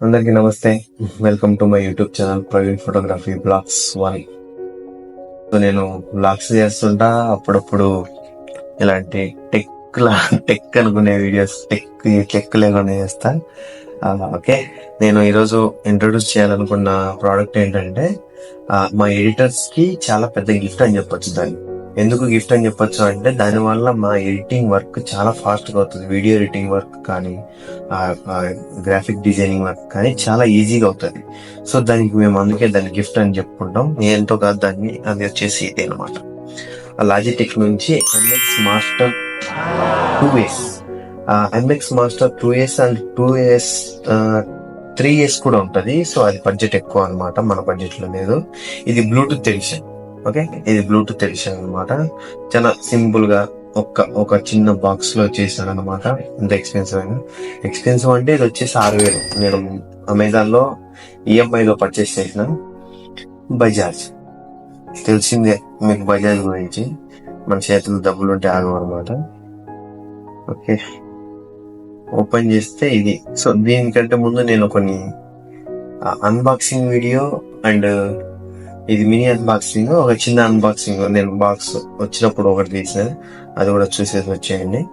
అందరికీ నమస్తే. Welcome to my YouTube channel Praveen photography vlogs one so నేను blogs చేస్తుంటా అప్పుడప్పుడు ఇలాంటి టెక్ లా టెక్ అనుకునే వీడియోస్ టెక్ టెక్ లేకుండా చేస్తా. ఓకే. నేను ఈరోజు ఇంట్రొడ్యూస్ చేయాలనుకున్న ప్రోడక్ట్ ఏంటంటే మా ఎడిటర్స్కి చాలా పెద్ద గిఫ్ట్ అని చెప్పొచ్చు దాన్ని. ఎందుకు గిఫ్ట్ అని చెప్పొచ్చు అంటే దానివల్ల మా ఎడిటింగ్ వర్క్ చాలా ఫాస్ట్గా అవుతుంది. వీడియో ఎడిటింగ్ వర్క్ కానీ గ్రాఫిక్ డిజైనింగ్ వర్క్ కానీ చాలా ఈజీగా అవుతుంది. సో దానికి మేము అందుకే దాన్ని గిఫ్ట్ అని చెప్పుకుంటాం. ఎంతో కాదు దాన్ని అది వచ్చేసి ఇదే అనమాట లాజిటెక్ నుంచి MX master two S. MX master two S and two S three years కూడా ఉంటుంది. సో అది బడ్జెట్ ఎక్కువ అనమాట మన బడ్జెట్లో లేదు. ఇది బ్లూటూత్ ఎడిషన్. ఓకే? ఇది బ్లూటూత్ ఎడిషన్ అన్నమాట. చాలా సింపుల్గా ఒక ఒక చిన్న బాక్స్లో చేశాను అనమాట ఇంత ఎక్స్పెన్సివ్ అయినా. ఎక్స్పెన్సివ్ అంటే ఇది వచ్చేసి ఆరు వేలు నేను అమెజాన్లో ఈఎంఐ లో పర్చేస్ చేసిన బజాజ్ తెలిసిందే మీకు బజాజ్ గురించి. మన చేతులు డబ్బులు ఉంటే ఆగవు అనమాట ఓకే? ఓపెన్ చేస్తే ఇది. సో దీనికంటే ముందు నేను కొన్ని అన్బాక్సింగ్ వీడియో అండ్ ఇది మినీ అన్బాక్సింగ్ ఒక చిన్న అన్బాక్సింగ్ నేను బాక్స్ వచ్చినప్పుడు ఒకటి తీసినది. అది కూడా చూసేసి వచ్చేయండి.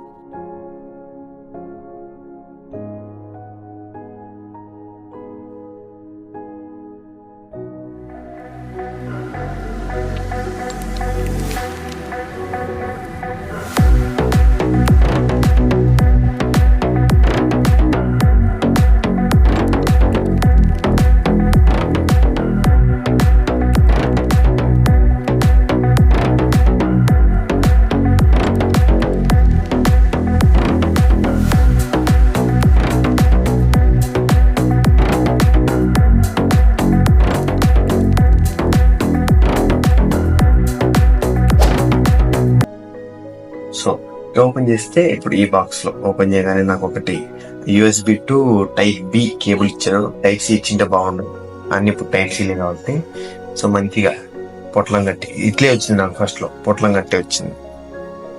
సో ఓపెన్ చేస్తే ఇప్పుడు ఈ బాక్స్లో ఓపెన్ చేయగానే నాకు ఒకటి USB to type B cable ఇచ్చారు. టైప్ సి ఇచ్చింటే బాగుండు. అన్ని ఇప్పుడు టైప్ సీలే కాబట్టి. సో మంచిగా పొట్లం కట్టి ఇట్లే వచ్చింది నాకు ఫస్ట్లో. పొట్లం గట్టి వచ్చింది.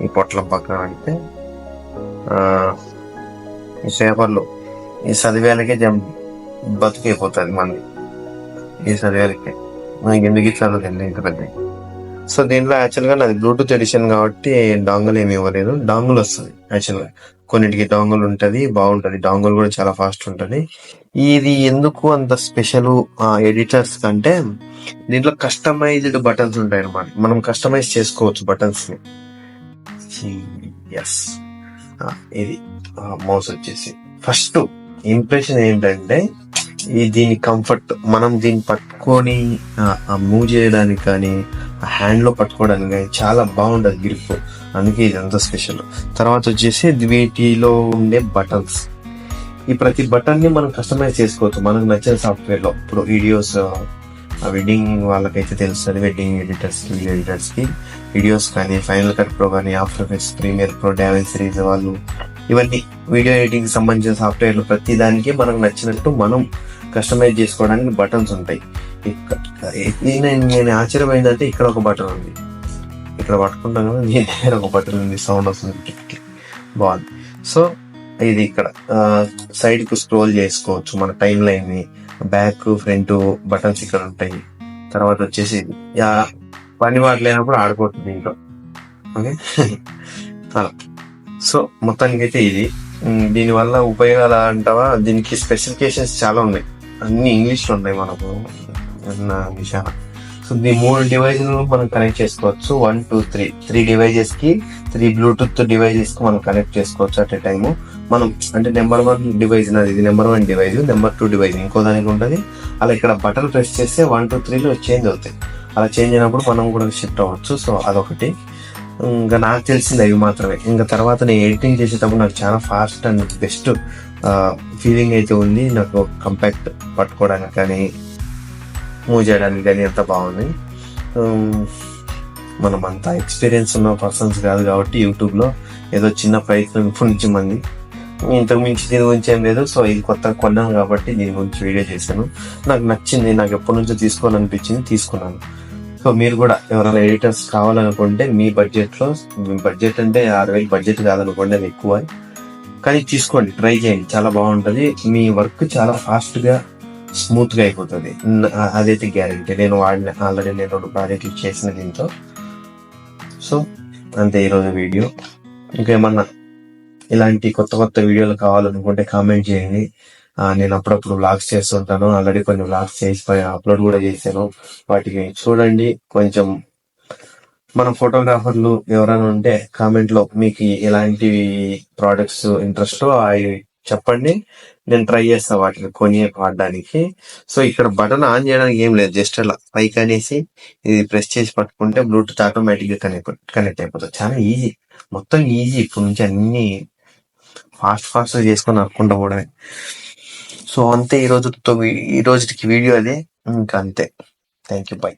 ఈ పొట్లం పక్కన అంటే ఈ పేపర్లు ఈ చదివేలకే జం బతుకైపోతుంది మంది. ఈ చదివేలకే. మనకి ఎందుకు ఇట్లా తెలియదు ఇంత పెద్ద సో దీంట్లో యాక్చువల్గా నాది బ్లూటూత్ ఎడిషన్ కాబట్టి డాంగుల్ ఏమి ఇవ్వలేదు. డాంగుల్ వస్తుంది యాక్చువల్గా. కొన్నిటికి డాంగుల్ ఉంటది బాగుంటది. డాంగుల్ కూడా చాలా ఫాస్ట్ ఉంటది. ఇది ఎందుకు అంత స్పెషల్ ఎడిటర్స్ కంటే దీంట్లో కస్టమైజ్డ్ బటన్స్ ఉంటాయి అన్నమాట. మనం కస్టమైజ్ చేసుకోవచ్చు బటన్స్ని. ఎస్ ఇది మౌస్ వచ్చేసి. ఫస్ట్ ఇంప్రెషన్ ఏంటంటే ఈ దీని కంఫర్ట్ మనం దీన్ని పట్టుకొని మూవ్ చేయడానికి కానీ హ్యాండ్లో పట్టుకోవడానికి కానీ చాలా బాగుండదు గ్రిప్ అందుకే ఇది అంత స్పెషల్ తర్వాత వచ్చేసి వీటిలో ఉండే బటన్స్ ఈ ప్రతి బటన్ని మనం కస్టమైజ్ చేసుకోవచ్చు. మనకు నచ్చిన సాఫ్ట్వేర్లో. ఇప్పుడు వీడియోస్ వెడ్డింగ్ వాళ్ళకైతే తెలుస్తుంది. వెడ్డింగ్ ఎడిటర్స్ వీడియో ఎడిటర్స్కి వీడియోస్ కానీ ఫైనల్ కట్ ప్రో కానీ after effects premiere pro DaVinci series వాళ్ళు ఇవన్నీ. వీడియో ఎడిటింగ్ సంబంధించిన సాఫ్ట్వేర్లు ప్రతి దానికి మనకు నచ్చినట్టు మనం కస్టమైజ్ చేసుకోవడానికి బటన్స్ ఉంటాయి. ఇక్కడ నేను నేను ఆశ్చర్యమైందంటే ఇక్కడ ఒక బటన్ ఉంది. ఇక్కడ పట్టుకుంటాం కదా దీని దగ్గర ఒక బటన్ ఉంది సౌండ్ వస్తుంది బాగుంది. సో ఇది ఇక్కడ సైడ్కు స్క్రోల్ చేసుకోవచ్చు మన timeline back front buttons ఇక్కడ ఉంటాయి. తర్వాత వచ్చేసి ఇది. పని వాటి లేనప్పుడు ఆడుకోవచ్చు దీంట్లో ఓకే? అలా సో మొత్తానికి అయితే ఇది దీనివల్ల ఉపయోగాలు అంటావా? దీనికి స్పెసిఫికేషన్స్ చాలా ఉన్నాయి. అన్ని ఇంగ్లీష్లో ఉన్నాయి మనకు. నా విషయాలు సో ఈ మూడు డివైస్ మనం కనెక్ట్ చేసుకోవచ్చు. వన్ టూ త్రీ త్రీ డివైజెస్కి త్రీ బ్లూటూత్ డివైజెస్కి మనం కనెక్ట్ చేసుకోవచ్చు అట్ ఏ టైమ్. మనం అంటే నెంబర్ వన్ డివైజ్ నాది. ఇది number one device number two device ఇంకో దానికి ఉంటుంది. అలా ఇక్కడ బటన్ ప్రెస్ చేస్తే వన్ టూ త్రీలో చేంజ్ అవుతాయి. అలా చేంజ్ అయినప్పుడు మనం కూడా షిఫ్ట్ అవ్వచ్చు. సో అదొకటి. ఇంకా నాకు తెలిసింది అవి మాత్రమే. ఇంకా తర్వాత నేను ఎడిటింగ్ చేసేటప్పుడు నాకు చాలా ఫాస్ట్ అండ్ బెస్ట్ ఫీలింగ్ అయితే ఉంది. నాకు కంపాక్ట్ పట్టుకోవడానికి కానీ మూవ్ చేయడానికి కానీ అంత బాగుంది. మనం అంతా ఎక్స్పీరియన్స్ ఉన్న పర్సన్స్ కాదు కాబట్టి యూట్యూబ్లో ఏదో చిన్న ప్రయత్నం ఇప్పుడు నుంచి మంది. ఇంతకు మించి దీని గురించి ఏం లేదు. సో ఇది కొత్తగా కొన్నాను కాబట్టి దీని గురించి వీడియో చేశాను. నాకు నచ్చింది నాకు ఎప్పటి నుంచో తీసుకోవాలనిపించింది తీసుకున్నాను. సో మీరు కూడా ఎవరైనా ఎడిటర్స్ కావాలనుకుంటే మీ బడ్జెట్లో మీ బడ్జెట్ అంటే ఆరు వేలు బడ్జెట్ కాదనుకోండి అది ఎక్కువ. కానీ తీసుకోండి ట్రై చేయండి. చాలా బాగుంటది. మీ వర్క్ చాలా ఫాస్ట్గా స్మూత్గా అయిపోతుంది అదైతే గ్యారంటీ. నేను వాడిన ఆల్రెడీ నేను రెండు ప్రాజెక్టులు చేసిన దీంతో. సో అంతే ఈరోజు వీడియో. ఇంకేమన్నా ఇలాంటి కొత్త కొత్త వీడియోలు కావాలనుకుంటే కామెంట్ చేయండి. నేను అప్పుడప్పుడు వ్లాగ్స్ చేస్తుంటాను. ఆల్రెడీ కొన్ని వ్లాగ్స్ చేసి అప్లోడ్ కూడా చేశాను. వాటికి చూడండి. కొంచెం మన ఫోటోగ్రాఫర్లు ఎవరైనా ఉంటే కామెంట్లో మీకు ఎలాంటి ప్రోడక్ట్స్ ఇంట్రెస్ట్ అవి చెప్పండి. నేను ట్రై చేస్తా వాటిని కొని వాడడానికి. సో ఇక్కడ బటన్ ఆన్ చేయడానికి ఏం లేదు. జస్ట్ అలా పైకి అనేసి ఇది ప్రెస్ చేసి పట్టుకుంటే బ్లూటూత్ ఆటోమేటిక్గా కనెక్ట్ కనెక్ట్ అయిపోతుంది. చాలా ఈజీ మొత్తం ఈజీ ఇప్పటి నుంచి అన్ని ఫాస్ట్ ఫాస్ట్ చేసుకొని అనుకుంటా పోవడమే. సో అంతే. ఈ రోజుతో ఈ రోజుకి వీడియో అదే. ఇంకా అంతే. Thank you by